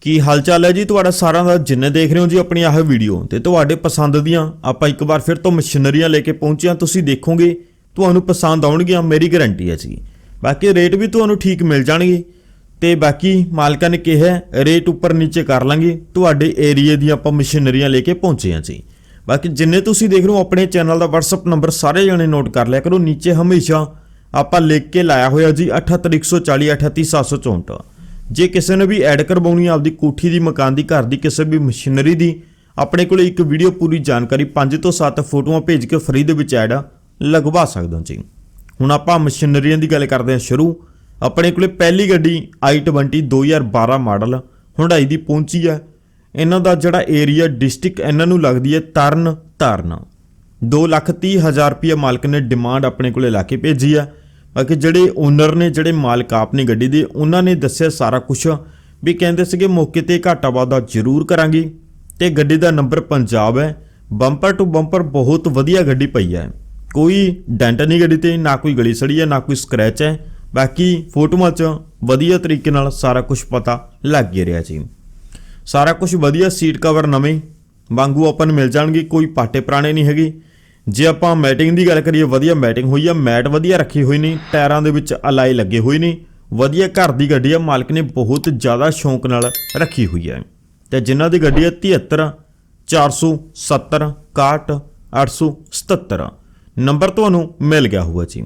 ਕੀ ਹਾਲ ਚਾਲ ਹੈ ਜੀ? ਤੁਹਾਡਾ ਸਾਰਿਆਂ ਦਾ ਜਿੰਨੇ ਦੇਖ ਰਹੇ ਹੋ ਜੀ ਆਪਣੀ ਆਹ ਵੀਡੀਓ ਤੇ ਤੁਹਾਡੇ ਪਸੰਦ ਦੀਆਂ, ਆਪਾਂ ਇੱਕ ਵਾਰ ਫਿਰ ਤੋਂ ਮਸ਼ੀਨਰੀਆਂ ਲੈ ਕੇ ਪਹੁੰਚੇ ਹਾਂ, ਤੁਸੀਂ ਦੇਖੋਗੇ, ਤੁਹਾਨੂੰ ਪਸੰਦ ਆਉਣਗੀਆਂ, ਮੇਰੀ ਗਾਰੰਟੀ ਹੈ ਜੀ। ਬਾਕੀ ਰੇਟ ਵੀ ਤੁਹਾਨੂੰ ਠੀਕ ਮਿਲ ਜਾਣਗੇ। ਤੇ ਬਾਕੀ ਮਾਲਕਾਂ ਨੇ ਕਿਹਾ ਰੇਟ ਉੱਪਰ ਨੀਚੇ ਕਰ ਲਾਂਗੇ, ਤੁਹਾਡੇ ਏਰੀਆ ਦੀਆਂ ਆਪਾਂ ਮਸ਼ੀਨਰੀਆਂ ਲੈ ਕੇ ਪਹੁੰਚੇ ਹਾਂ ਜੀ। ਬਾਕੀ ਜਿੰਨੇ ਤੁਸੀਂ ਦੇਖ ਰਹੇ ਹੋ ਆਪਣੇ ਚੈਨਲ ਦਾ WhatsApp ਨੰਬਰ ਸਾਰੇ ਜਣੇ ਨੋਟ ਕਰ ਲਿਆ ਕਰੋ, ਨੀਚੇ ਹਮੇਸ਼ਾ ਆਪਾਂ ਲਿਖ ਕੇ ਲਾਇਆ ਹੋਇਆ ਜੀ 78140 38764 ਜੇ ਕਿਸੇ ਨੇ ਵੀ ਐਡ ਕਰਵਾਉਣੀ ਆਪਦੀ ਕੋਠੀ ਦੀ ਮਕਾਨ ਦੀ, ਘਰ ਦੀ ਕਿਸੇ ਵੀ ਮਸ਼ੀਨਰੀ ਦੀ, ਆਪਣੇ ਕੋਲ ਇੱਕ ਵੀਡੀਓ ਪੂਰੀ ਜਾਣਕਾਰੀ 5 ਤੋਂ 7 ਫੋਟੋਆਂ ਭੇਜ ਕੇ ਫਰੀ ਦੇ ਵਿੱਚ ਐਡ ਲਗਵਾ ਸਕਦੇ ਹੋ ਜੀ। ਹੁਣ ਆਪਾਂ ਮਸ਼ੀਨਰੀਆਂ ਦੀ ਗੱਲ ਕਰਦੇ ਹਾਂ ਸ਼ੁਰੂ। ਆਪਣੇ ਕੋਲੇ ਪਹਿਲੀ ਗੱਡੀ i20 2012 ਮਾਡਲ ਹੁੰਡਾਈ ਦੀ ਪਹੁੰਚੀ ਹੈ। ਇਹਨਾਂ ਦਾ ਜਿਹੜਾ ਏਰੀਆ ਡਿਸਟ੍ਰਿਕਟ ਇਹਨਾਂ ਨੂੰ ਲੱਗਦੀ ਹੈ ਤਰਨ ਤਾਰਨ। 230000 ਰੁਪਏ ਮਾਲਕ ਨੇ ਡਿਮਾਂਡ ਆਪਣੇ ਕੋਲੇ ਲਾ ਕੇ ਭੇਜੀ ਆ ਬਾਕੀ ਜਿਹੜੇ ਓਨਰ ਨੇ, ਜਿਹੜੇ ਮਾਲਕ ਆਪਣੀ ਗੱਡੀ ਦੇ, ਉਹਨਾਂ ਨੇ ਦੱਸਿਆ ਸਾਰਾ ਕੁਝ ਵੀ ਕਹਿੰਦੇ ਸੀਗੇ ਮੌਕੇ ਤੇ ਘਾਟਾ ਵਾਧਾ ਜ਼ਰੂਰ ਕਰਾਂਗੇ ਤੇ ਗੱਡੀ ਦਾ ਨੰਬਰ ਪੰਜਾਬ ਹੈ। ਬੰਪਰ ਟੂ ਬੰਪਰ ਬਹੁਤ ਵਧੀਆ ਗੱਡੀ ਪਈ ਹੈ। ਕੋਈ ਡੈਂਟ ਨਹੀਂ ਗੱਡੀ ਤੇ, ਨਾ ਕੋਈ ਗਲੀ ਸੜੀ ਹੈ, ਨਾ ਕੋਈ ਸਕ੍ਰੈਚ ਹੈ। ਬਾਕੀ ਫੋਟੋਆਂ 'ਚ ਵਧੀਆ ਤਰੀਕੇ ਨਾਲ ਸਾਰਾ ਕੁਝ ਪਤਾ ਲੱਗ ਹੀ ਰਿਹਾ ਜੀ। ਸਾਰਾ ਕੁਝ ਵਧੀਆ ਸੀਟ ਕਵਰ ਨਵੇਂ ਵਾਂਗੂ ਆਪਾਂ ਨੂੰ ਮਿਲ ਜਾਣਗੇ, ਕੋਈ ਪਾਟੇ ਪੁਰਾਣੇ ਨਹੀਂ ਹੈਗੇ। ਜੇ ਆਪਾਂ ਮੈਟਿੰਗ ਦੀ ਗੱਲ ਕਰੀਏ, ਵਧੀਆ ਮੈਟਿੰਗ ਹੋਈ ਆ, ਮੈਟ ਵਧੀਆ ਰੱਖੀ ਹੋਈ ਨੇ ਟਾਇਰਾਂ ਦੇ ਵਿੱਚ ਅਲਾਈ ਲੱਗੇ ਹੋਏ ਨੇ ਵਧੀਆ ਘਰ ਦੀ ਗੱਡੀ ਆ, ਮਾਲਕ ਨੇ ਬਹੁਤ ਜ਼ਿਆਦਾ ਸ਼ੌਂਕ ਨਾਲ ਰੱਖੀ ਹੋਈ ਹੈ ਤੇ ਜਿਨ੍ਹਾਂ ਦੀ ਗੱਡੀ ਹੈ 73 470 61 877 ਨੰਬਰ ਤੁਹਾਨੂੰ ਮਿਲ ਗਿਆ ਹੋਊਗਾ ਜੀ।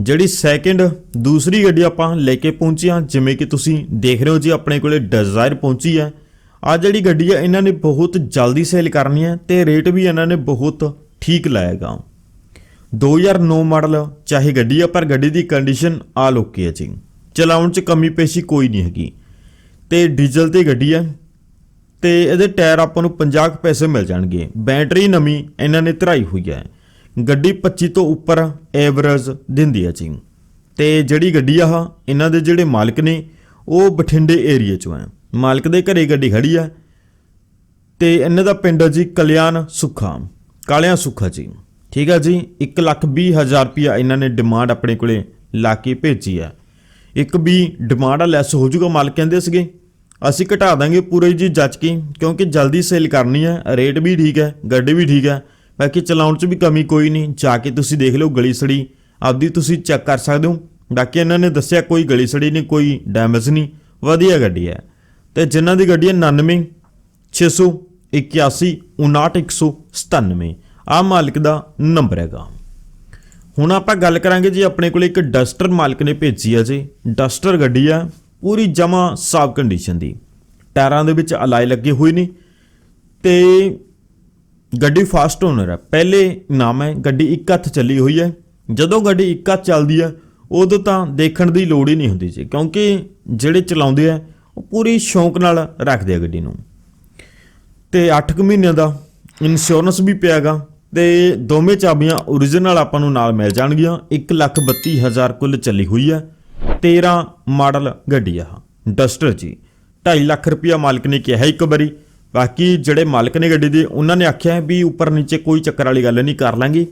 ਜਿਹੜੀ ਸੈਕਿੰਡ ਦੂਸਰੀ ਗੱਡੀ ਆਪਾਂ ਲੈ ਕੇ ਪਹੁੰਚੇ ਹਾਂ ਜਿਵੇਂ ਕਿ ਤੁਸੀਂ ਦੇਖ ਰਹੇ ਹੋ ਜੀ, ਆਪਣੇ ਕੋਲੇ ਡਿਜ਼ਾਇਰ ਪਹੁੰਚੀ ਹੈ ਆ ਜਿਹੜੀ ਗੱਡੀ ਆ, ਇਹਨਾਂ ਨੇ ਬਹੁਤ ਜਲਦੀ ਸੇਲ ਕਰਨੀ ਹੈ ਤੇ ਰੇਟ ਵੀ ਇਹਨਾਂ ਨੇ ਬਹੁਤ ਠੀਕ ਲਾਏਗਾ 2009 ਮਾਡਲ, ਚਾਹੇ ਗੱਡੀ ਆ, ਪਰ ਗੱਡੀ ਦੀ ਕੰਡੀਸ਼ਨ ਆ ਓਕੇ ਹੈ ਜੀ। ਚਲਾਉਣ 'ਚ ਕਮੀ ਪੇਸ਼ੀ ਕੋਈ ਨਹੀਂ ਹੈਗੀ। ਤੇ ਡੀਜ਼ਲ ਤੇ ਗੱਡੀ ਹੈ ਤੇ ਇਹਦੇ ਟਾਇਰ ਆਪਾਂ ਨੂੰ 50 ਕੁ ਪੈਸੇ ਮਿਲ ਜਾਣਗੇ। ਬੈਟਰੀ ਨਵੀਂ ਇਹਨਾਂ ਨੇ ਧਰਾਈ ਹੋਈ ਹੈ ਗੱਡੀ 25 ਤੋਂ ਉੱਪਰ ਐਵਰੇਜ ਦਿੰਦੀ ਹੈ ਜੀ। ਤੇ ਜਿਹੜੀ ਗੱਡੀ ਆ, ਇਹਨਾਂ ਦੇ ਜਿਹੜੇ ਮਾਲਕ ਨੇ, ਉਹ ਬਠਿੰਡੇ ਏਰੀਆ ਚੋਂ ਹੈ ਮਾਲਕ ਦੇ ਘਰੇ ਗੱਡੀ ਖੜੀ ਹੈ ਤੇ ਇਹਨਾਂ ਦਾ ਪਿੰਡ ਹੈ ਜੀ ਕਲਿਆਣ ਸੁੱਖਾ ਕਾਲਿਆਂ ਸੁੱਖਾ ਜੀ। ਠੀਕ ਹੈ ਜੀ 1 ਲੱਖ ਵੀਹ ਹਜ਼ਾਰ ਰੁਪਇਆ ਇਹਨਾਂ ਨੇ ਡਿਮਾਂਡ ਆਪਣੇ ਕੋਲੇ ਲਾ ਕੇ ਭੇਜੀ ਹੈ ਇੱਕ ਵੀ ਡਿਮਾਂਡ ਆ ਲੈਸ ਹੋ ਜਾਊਗਾ ਮਾਲਕ ਕਹਿੰਦੇ ਸੀਗੇ। ਅਸੀਂ ਘਟਾ ਦਾਂਗੇ ਪੂਰੇ ਜੀ ਜੱਜ ਕੇ, ਕਿਉਂਕਿ ਜਲਦੀ ਸੇਲ ਕਰਨੀ ਹੈ ਰੇਟ ਵੀ ਠੀਕ ਹੈ ਗੱਡੀ ਵੀ ਠੀਕ ਹੈ ਬਾਕੀ ਚਲਾਉਣ 'ਚ ਵੀ ਕਮੀ ਕੋਈ ਨਹੀਂ, ਜਾ ਕੇ ਤੁਸੀਂ ਦੇਖ ਲਓ ਗਲੀ ਸੜੀ, ਆਪਦੀ ਤੁਸੀਂ ਚੈੱਕ ਕਰ ਸਕਦੇ ਹੋ। ਬਾਕੀ ਇਹਨਾਂ ਨੇ ਦੱਸਿਆ ਕੋਈ ਗਲੀ ਸੜੀ ਨਹੀਂ, ਕੋਈ ਡੈਮੇਜ ਨਹੀਂ, ਵਧੀਆ ਗੱਡੀ ਹੈ ਤੇ ਜਿਨ੍ਹਾਂ ਦੀ ਗੱਡੀ ਹੈ 99 681 59197 ਆ ਮਾਲਕ ਦਾ ਨੰਬਰ ਹੈਗਾ। ਹੁਣ ਆਪਾਂ ਗੱਲ ਕਰਾਂਗੇ ਜੀ, ਆਪਣੇ ਕੋਲ ਇੱਕ ਡਸਟਰ ਮਾਲਕ ਨੇ ਭੇਜੀ ਆ ਜੀ। ਡਸਟਰ ਗੱਡੀ ਆ ਪੂਰੀ ਜਮਾ ਸਾਫ਼ ਕੰਡੀਸ਼ਨ ਦੀ। ਟਾਇਰਾਂ ਦੇ ਵਿੱਚ ਅਲਾਈ ਲੱਗੇ ਹੋਏ ਨੇ ਤੇ ਗੱਡੀ ਫਾਸਟ ਓਨਰ ਹੈ। ਪਹਿਲੇ ਨਾਮ ਹੈ, ਗੱਡੀ ਇੱਕ ਹੱਥ ਚੱਲੀ ਹੋਈ ਹੈ। ਜਦੋਂ ਗੱਡੀ ਇੱਕ ਹੱਥ ਚੱਲਦੀ ਹੈ, ਉਦੋਂ ਤਾਂ ਦੇਖਣ ਦੀ ਲੋੜ ਹੀ ਨਹੀਂ ਹੁੰਦੀ ਜੀ। ਕਿਉਂਕਿ ਜਿਹੜੇ ਚਲਾਉਂਦੇ ਆ ਉਹ ਪੂਰੀ ਸ਼ੌਂਕ ਨਾਲ ਰੱਖਦੇ ਆ ਗੱਡੀ ਨੂੰ। ਤੇ 8 ਮਹੀਨਿਆਂ ਦਾ ਇੰਸ਼ੋਰੈਂਸ ਵੀ ਪਿਆਗਾ ਤੇ ਦੋਵੇਂ ਚਾਬੀਆਂ origignal ਆਪਾਂ ਨੂੰ ਨਾਲ ਮਿਲ ਜਾਣਗੀਆਂ। 132000 ਕੁੱਲ ਚੱਲੀ ਹੋਈ ਹੈ 13 ਮਾਡਲ ਗੱਡੀ ਆ ਡਸਟਰ ਜੀ। 2.5 ਲੱਖ ਰੁਪਇਆ ਮਾਲਕ ਨੇ ਕਿਹਾ ਇੱਕ ਵਾਰੀ। ਬਾਕੀ ਜਿਹੜੇ ਮਾਲਕ ਨੇ ਗੱਡੀ ਦੇ, ਉਹਨਾਂ ਨੇ ਆਖਿਆ ਵੀ ਉੱਪਰ ਨੀਚੇ ਕੋਈ ਚੱਕਰ ਵਾਲੀ ਗੱਲ ਨਹੀਂ, ਕਰ ਲਾਂਗੇ।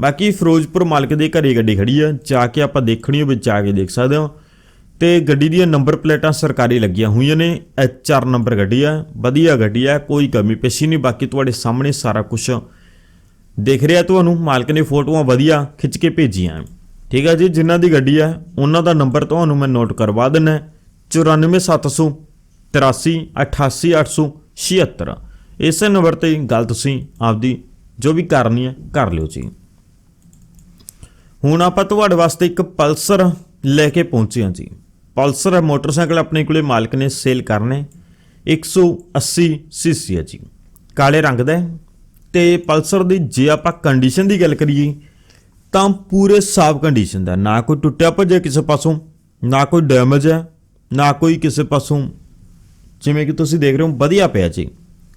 ਬਾਕੀ ਫਿਰੋਜ਼ਪੁਰ ਮਾਲਕ ਦੇ ਘਰੇ ਗੱਡੀ ਖੜੀ ਆ। ਜਾ ਕੇ ਆਪਾਂ ਦੇਖਣੀ ਹੋਵੇ ਜਾ ਕੇ ਦੇਖ ਸਕਦੇ ਹਾਂ ਤੇ ਗੱਡੀ ਦੀਆਂ ਨੰਬਰ ਪਲੇਟਾਂ ਸਰਕਾਰੀ ਲੱਗੀਆਂ ਹੋਈਆਂ ਨੇ। HR ਨੰਬਰ ਗੱਡੀ ਆ, ਵਧੀਆ ਗੱਡੀ ਆ, ਕੋਈ ਕਮੀ ਪੇਸ਼ੀ ਨਹੀਂ, ਬਾਕੀ ਤੁਹਾਡੇ ਸਾਹਮਣੇ ਸਾਰਾ ਕੁਝ ਦੇਖ ਰਿਹਾ ਤੁਹਾਨੂੰ। ਮਾਲਕ ਨੇ ਫੋਟੋਆਂ ਵਧੀਆ ਖਿੱਚ ਕੇ ਭੇਜੀਆਂ। ਠੀਕ ਆ ਜੀ, ਜਿਨ੍ਹਾਂ ਦੀ ਗੱਡੀ ਆ, ਉਹਨਾਂ ਦਾ ਨੰਬਰ ਤੁਹਾਨੂੰ ਮੈਂ ਨੋਟ ਕਰਵਾ ਦਿੰਨਾ 94700 83 88876 ਇਸੇ ਨੰਬਰ ਤੇ ਗੱਲ ਤੁਸੀਂ ਆਪਦੀ ਜੋ ਵੀ ਕਰਨੀ ਹੈ, ਕਰ ਲਿਓ ਜੀ। ਹੁਣ ਆਪਾਂ ਤੁਹਾਡੇ ਵਾਸਤੇ ਇੱਕ ਪਲਸਰ ਲੈ ਕੇ ਪਹੁੰਚੇ ਹਾਂ ਜੀ। ਪਲਸਰ ਮੋਟਰਸਾਈਕਲ ਆਪਣੇ ਕੋਲੇ ਮਾਲਕ ਨੇ ਸੇਲ ਕਰਨੇ। 180 ਸੀਸੀ ਹੈ ਜੀ। ਕਾਲੇ ਰੰਗ ਦਾ ਹੈ। ਤੇ ਪਲਸਰ ਦੀ ਜੇ ਆਪਾਂ ਕੰਡੀਸ਼ਨ ਦੀ ਗੱਲ ਕਰੀਏ, ਤਾਂ ਪੂਰੇ ਸਾਫ਼ ਕੰਡੀਸ਼ਨ ਦਾ ਨਾ ਕੋਈ ਟੁੱਟਿਆ ਭੱਜਿਆ ਕਿਸੇ ਪਾਸੋਂ, ਨਾ ਕੋਈ ਡੈਮੇਜ ਹੈ, ਨਾ ਕੋਈ ਕਿਸੇ ਪਾਸੋਂ। ਜਿਵੇਂ ਕਿ ਤੁਸੀਂ ਦੇਖ ਰਹੇ ਹੋ, ਵਧੀਆ ਪਿਆ ਜੀ।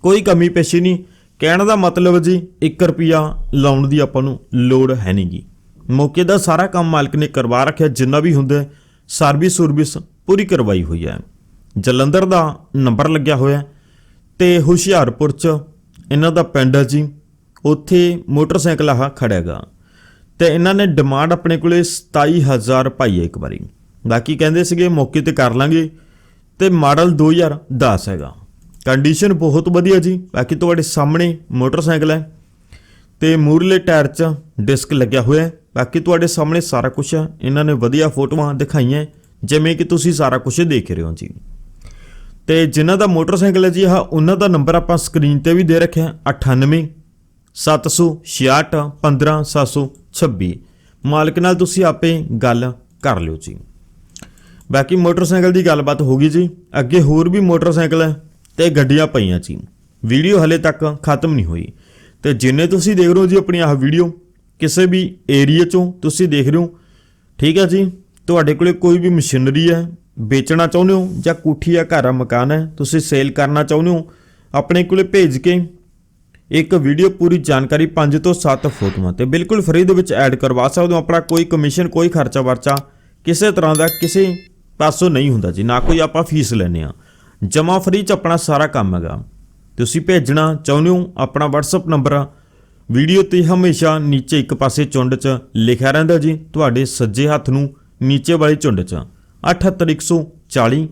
ਕੋਈ ਕਮੀ ਪੇਸ਼ੀ ਨਹੀਂ। ਕਹਿਣ ਦਾ ਮਤਲਬ ਜੀ 1 ਰੁਪਿਆ ਲਾਉਣ ਦੀ ਆਪਾਂ ਨੂੰ ਲੋੜ ਹੈ ਨਹੀਂਗੀ ਮੌਕੇ ਦਾ ਸਾਰਾ ਕੰਮ ਮਾਲਕ ਨੇ ਕਰਵਾ ਰੱਖਿਆ, ਜਿੰਨਾ ਵੀ ਹੁੰਦਾ ਸਰਵਿਸ ਸਰਵਿਸ ਪੂਰੀ ਕਰਵਾਈ ਹੋਈ ਹੈ। ਜਲੰਧਰ ਦਾ ਨੰਬਰ ਲੱਗਿਆ ਹੋਇਆ ਹੈ ਤੇ ਹੁਸ਼ਿਆਰਪੁਰ ਚ ਇਹਨਾਂ ਦਾ ਪਿੰਡ ਹੈ ਜੀ। ਉੱਥੇ ਮੋਟਰਸਾਈਕਲ ਆਹ ਖੜਿਆਗਾ ਤੇ ਇਹਨਾਂ ਨੇ ਡਿਮਾਂਡ ਆਪਣੇ ਕੋਲੇ 27000 ਪਾਈ ਹੈ ਇੱਕ ਵਾਰੀ। ਬਾਕੀ ਕਹਿੰਦੇ ਸੀਗੇ ਮੌਕੇ ਤੇ ਕਰ ਲਾਂਗੇ ਤੇ ਮਾਡਲ 2010 ਹੈਗਾ। ਕੰਡੀਸ਼ਨ ਬਹੁਤ ਵਧੀਆ ਜੀ। ਬਾਕੀ ਤੁਹਾਡੇ ਸਾਹਮਣੇ ਮੋਟਰਸਾਈਕਲ ਹੈ ਤੇ ਮੂਰਲੇ ਟਾਇਰ 'ਚ ਡਿਸਕ ਲੱਗਿਆ ਹੋਇਆ ਹੈ। ਬਾਕੀ ਤੁਹਾਡੇ ਸਾਹਮਣੇ ਸਾਰਾ ਕੁਝ ਹੈ ਇਹਨਾਂ ਨੇ ਵਧੀਆ ਫੋਟੋਆਂ ਦਿਖਾਈਆਂ। ਜਿਵੇਂ ਕਿ ਤੁਸੀਂ ਸਾਰਾ ਕੁਝ ਦੇਖ ਰਹੇ ਹੋ ਜੀ। ਤੇ ਜਿਨ੍ਹਾਂ ਦਾ ਮੋਟਰਸਾਈਕਲ ਹੈ ਜੀ ਆਹ ਉਹਨਾਂ ਦਾ ਨੰਬਰ ਆਪਾਂ ਸਕਰੀਨ ਤੇ ਵੀ ਦੇ ਰੱਖਿਆ। ਹੈ, 98 766 15726 ਮਾਲਕ ਨਾਲ ਤੁਸੀਂ ਆਪੇ ਗੱਲ ਕਰ ਲਿਓ ਜੀ। ਬਾਕੀ ਮੋਟਰਸਾਈਕਲ ਦੀ ਗੱਲਬਾਤ ਹੋ ਗਈ ਜੀ। ਅੱਗੇ ਹੋਰ ਵੀ ਮੋਟਰਸਾਈਕਲ ਹੈ ਤੇ ਗੱਡੀਆਂ ਪਈਆਂ ਜੀ। ਵੀਡੀਓ ਹਲੇ ਤੱਕ ਖਤਮ ਨਹੀਂ ਹੋਈ। ਤੇ ਜਿੰਨੇ ਤੁਸੀਂ ਦੇਖ ਰਹੇ ਹੋ ਜੀ ਆਪਣੀ ਆਹ ਵੀਡੀਓ ਕਿਸੇ ਵੀ ਏਰੀਆ ਚੋਂ ਤੁਸੀਂ ਦੇਖ ਰਹੇ ਹੋ। ਠੀਕ ਹੈ ਜੀ? ਤੁਹਾਡੇ ਕੋਲੇ ਕੋਈ ਵੀ ਮਸ਼ੀਨਰੀ ਹੈ, ਵੇਚਣਾ ਚਾਹੁੰਦੇ ਹੋ ਜਾਂ ਕੋਠੀ ਜਾਂ ਘਰ ਆ ਮਕਾਨ ਹੈ, ਤੁਸੀਂ ਸੇਲ ਕਰਨਾ ਚਾਹੁੰਦੇ ਹੋ, ਆਪਣੇ ਕੋਲੇ ਭੇਜ ਕੇ ਇੱਕ ਵੀਡੀਓ ਪੂਰੀ ਜਾਣਕਾਰੀ 5 ਤੋਂ 7 ਫੋਟੋਆਂ ਤੇ ਬਿਲਕੁਲ ਫ੍ਰੀ ਦੇ ਵਿੱਚ ਐਡ ਕਰਵਾ ਸਕਦੇ ਹੋ। ਆਪਣਾ ਕੋਈ ਕਮਿਸ਼ਨ ਕੋਈ ਖਰਚਾ ਵਰਚਾ ਕਿਸੇ ਤਰ੍ਹਾਂ ਦਾ ਕਿਸੇ ਪਾਸੋਂ ਨਹੀਂ ਹੁੰਦਾ ਜੀ। ਨਾ ਕੋਈ ਆਪਾਂ ਫੀਸ ਲੈਨੇ ਆ ਜਮਾ ਫ੍ਰੀ ਚ ਆਪਣਾ ਸਾਰਾ ਕੰਮ ਹੈਗਾ। ਤੁਸੀਂ ਭੇਜਣਾ ਚਾਹੁੰਦੇ ਹੋ, ਆਪਣਾ WhatsApp ਨੰਬਰ ਵੀਡੀਓ ਤੇ ਹਮੇਸ਼ਾ ਨੀਚੇ ਇੱਕ ਪਾਸੇ ਚੁੰਡ 'ਚ ਲਿਖਿਆ ਰਹਿੰਦਾ ਜੀ, ਤੁਹਾਡੇ ਸੱਜੇ ਹੱਥ ਨੂੰ ਨੀਚੇ ਵਾਲੀ ਚੁੰਡ 'ਚ। 78140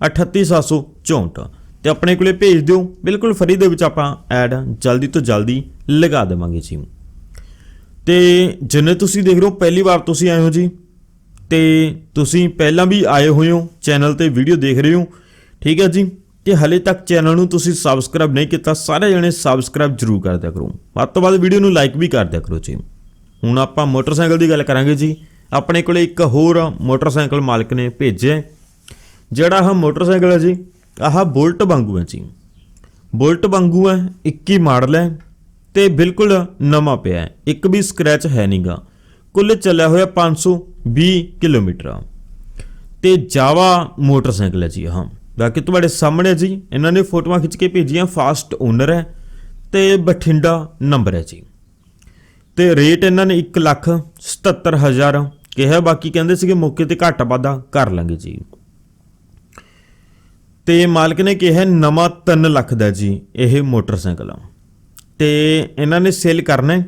38764 ਤੇ ਆਪਣੇ ਕੋਲੇ ਭੇਜ ਦਿਓ, ਬਿਲਕੁਲ ਫਰੀ ਦੇ ਵਿੱਚ ਆਪਾਂ ਐਡ ਜਲਦੀ ਤੋਂ ਜਲਦੀ ਲਗਾ ਦੇਵਾਂਗੇ ਜੀ। ਤੇ ਜਿੰਨੇ ਤੁਸੀਂ ਦੇਖ ਰਹੇ ਹੋ, ਪਹਿਲੀ ਵਾਰ ਤੁਸੀਂ ਆਏ ਹੋ ਜੀ। ਤੇ ਤੁਸੀਂ ਪਹਿਲਾਂ ਵੀ ਆਏ ਹੋਏ ਹੋ, ਚੈਨਲ ਤੇ ਵੀਡੀਓ ਦੇਖ ਰਹੇ ਹੋ। ਠੀਕ ਹੈ ਜੀ। ਤੇ ਹਲੇ ਤੱਕ ਚੈਨਲ ਨੂੰ ਤੁਸੀਂ ਸਬਸਕ੍ਰਾਈਬ ਨਹੀਂ ਕੀਤਾ, ਸਾਰੇ ਜਣੇ ਸਬਸਕ੍ਰਾਈਬ ਜ਼ਰੂਰ ਕਰ ਦਿਆ ਕਰੋ। ਵੱਧ ਤੋਂ ਵੱਧ ਵੀਡੀਓ ਨੂੰ ਲਾਈਕ ਵੀ ਕਰ ਦਿਆ ਕਰੋ ਜੀ। ਹੁਣ ਆਪਾਂ ਮੋਟਰਸਾਈਕਲ ਦੀ ਗੱਲ ਕਰਾਂਗੇ ਜੀ। ਆਪਣੇ ਕੋਲੇ ਇੱਕ ਹੋਰ ਮੋਟਰਸਾਈਕਲ ਮਾਲਕ ਨੇ ਭੇਜਿਆ ਜਿਹੜਾ ਆਹ ਮੋਟਰਸਾਈਕਲ ਹੈ ਜੀ, ਆਹ ਬੁਲਟ ਵਾਂਗੂ ਹੈ ਜੀ। ਬੁਲਟ ਵਾਂਗੂ ਹੈ 21 ਮਾਡਲ ਹੈ ਤੇ ਬਿਲਕੁਲ ਨਵਾਂ ਪਿਆ ਹੈ। ਇੱਕ ਵੀ ਸਕ੍ਰੈਚ ਹੈ ਨਹੀਂਗਾ ਕੁੱਲ ਚੱਲਿਆ ਹੋਇਆ 520 ਕਿਲੋਮੀਟਰ। ਤੇ ਜਾਵਾ ਮੋਟਰਸਾਈਕਲ ਹੈ ਜੀ ਹਾਂ ਬਾਕੀ ਤੁਹਾਡੇ ਸਾਹਮਣੇ ਜੀ, ਇਹਨਾਂ ਨੇ ਫੋਟੋਆਂ ਖਿੱਚ ਕੇ ਭੇਜੀਆਂ ਫਾਸਟ ਓਨਰ ਹੈ ਤੇ ਬਠਿੰਡਾ ਨੰਬਰ ਹੈ ਜੀ। ਤੇ ਰੇਟ ਇਹਨਾਂ ਨੇ 1 ਲੱਖ 77000 ਕਿਹਾ, ਬਾਕੀ ਕਹਿੰਦੇ ਸੀਗੇ ਮੌਕੇ ਤੇ ਘੱਟ ਵਾਧਾ ਕਰ ਲਾਂਗੇ ਜੀ। ਤੇ ਮਾਲਕ ਨੇ ਕਿਹਾ, ਨਵਾਂ 3 ਲੱਖ ਦਾ ਜੀ ਇਹ ਮੋਟਰਸਾਈਕਲ। ਤੇ ਇਹਨਾਂ ਨੇ ਸੇਲ ਕਰਨਾ ਹੈ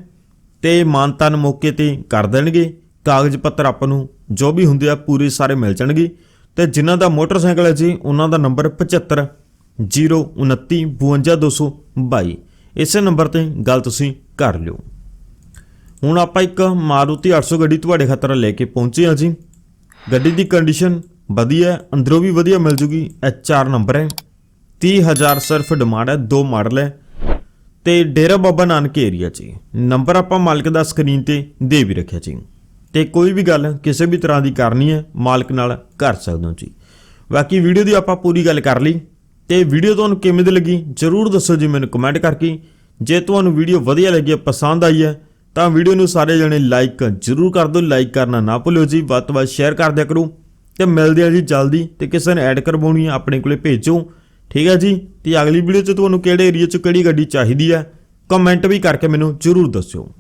ਤੇ ਮਾਨਤਾਨ ਮੌਕੇ ਤੇ ਕਰ ਦੇਣਗੇ। ਕਾਗਜ਼ ਪੱਤਰ ਆਪਾਂ ਨੂੰ ਜੋ ਵੀ ਹੁੰਦੇ ਆ, ਪੂਰੇ ਸਾਰੇ ਮਿਲ ਜਾਣਗੇ। ਤੇ ਜਿਨ੍ਹਾਂ ਦਾ ਮੋਟਰਸਾਈਕਲ ਹੈ ਜੀ, ਉਹਨਾਂ ਦਾ ਨੰਬਰ 75 029 52222 ਇਸੇ ਨੰਬਰ ਤੇ ਗੱਲ ਤੁਸੀਂ ਕਰ ਲਿਓ। ਹੁਣ ਆਪਾਂ ਇੱਕ ਮਾਰੂਤੀ 800 ਗੱਡੀ ਤੁਹਾਡੇ ਖਾਤਰ ਲੈ ਕੇ ਪਹੁੰਚੇ ਹਾਂ ਜੀ। ਗੱਡੀ ਦੀ ਕੰਡੀਸ਼ਨ ਵਧੀਆ ਅੰਦਰੋਂ ਵੀ ਵਧੀਆ ਮਿਲ ਜੂਗੀ HR ਨੰਬਰ ਹੈ। 30000 ਸਿਰਫ ਡਿਮਾਂਡ ਹੈ, ਦੋ ਮਾਡਲ ਹੈ। ਤੇ ਡੇਰਾ ਬਾਬਾ ਨਾਨਕ ਏਰੀਆ 'ਚ। ਨੰਬਰ ਆਪਾਂ ਮਾਲਕ ਦਾ ਸਕਰੀਨ ਤੇ ਦੇ ਵੀ ਰੱਖਿਆ ਜੀ। ਤੇ ਕੋਈ ਵੀ ਗੱਲ ਕਿਸੇ ਵੀ ਤਰ੍ਹਾਂ ਦੀ ਕਰਨੀ ਹੈ, ਮਾਲਕ ਨਾਲ ਕਰ ਸਕਦੇ ਹੋ ਜੀ। ਬਾਕੀ ਵੀਡੀਓ ਦੀ ਆਪਾਂ ਪੂਰੀ ਗੱਲ ਕਰ ਲਈ। ਤੇ ਵੀਡੀਓ ਤੁਹਾਨੂੰ ਕਿਵੇਂ ਦੀ ਲੱਗੀ, ਜਰੂਰ ਦੱਸੋ ਜੀ ਮੈਨੂੰ ਕਮੈਂਟ ਕਰਕੇ। ਜੇ ਤੁਹਾਨੂੰ ਵੀਡੀਓ ਵਧੀਆ ਲੱਗੀ ਹੈ ਪਸੰਦ ਆਈ ਹੈ, ਤਾਂ ਵੀਡੀਓ ਨੂੰ ਸਾਰੇ ਜਣੇ ਲਾਈਕ ਜਰੂਰ ਕਰ ਦਿਓ। ਲਾਈਕ ਕਰਨਾ ਨਾ ਭੁੱਲਿਓ ਜੀ, ਵੱਧ ਤੋਂ ਵੱਧ ਸ਼ੇਅਰ ਕਰ ਦਿਆ ਕਰੋ। ਤੇ ਮਿਲਦੇ ਆ ਜੀ ਜਲਦੀ। ਤੇ ਕਿਸੇ ਨੇ ਐਡ ਕਰਵਾਉਣੀ ਹੈ, ਆਪਣੇ ਕੋਲੇ ਭੇਜੋ। ਠੀਕ ਹੈ ਜੀ? ਤੇ ਅਗਲੀ ਵੀਡੀਓ 'ਚ ਤੁਹਾਨੂੰ ਕਿਹੜੇ ਏਰੀਆ 'ਚ ਕਿਹੜੀ ਗੱਡੀ ਚਾਹੀਦੀ ਹੈ ਕਮੈਂਟ ਵੀ ਕਰਕੇ ਮੈਨੂੰ ਜਰੂਰ ਦੱਸਿਓ।